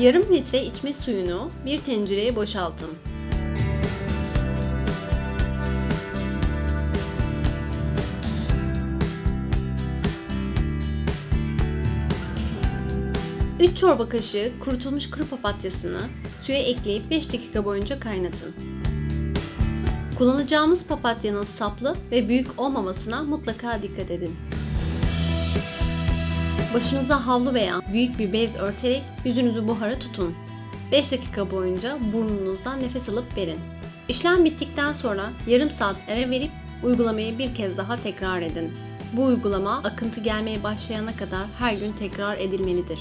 Yarım litre içme suyunu bir tencereye boşaltın. Üç çorba kaşığı kurutulmuş kuru papatyasını suya ekleyip 5 dakika boyunca kaynatın. Kullanacağımız papatyanın saplı ve büyük olmamasına mutlaka dikkat edin. Başınıza havlu veya büyük bir bez örterek yüzünüzü buhara tutun. 5 dakika boyunca burnunuzdan nefes alıp verin. İşlem bittikten sonra yarım saat ara verip uygulamayı bir kez daha tekrar edin. Bu uygulama akıntı gelmeye başlayana kadar her gün tekrar edilmelidir.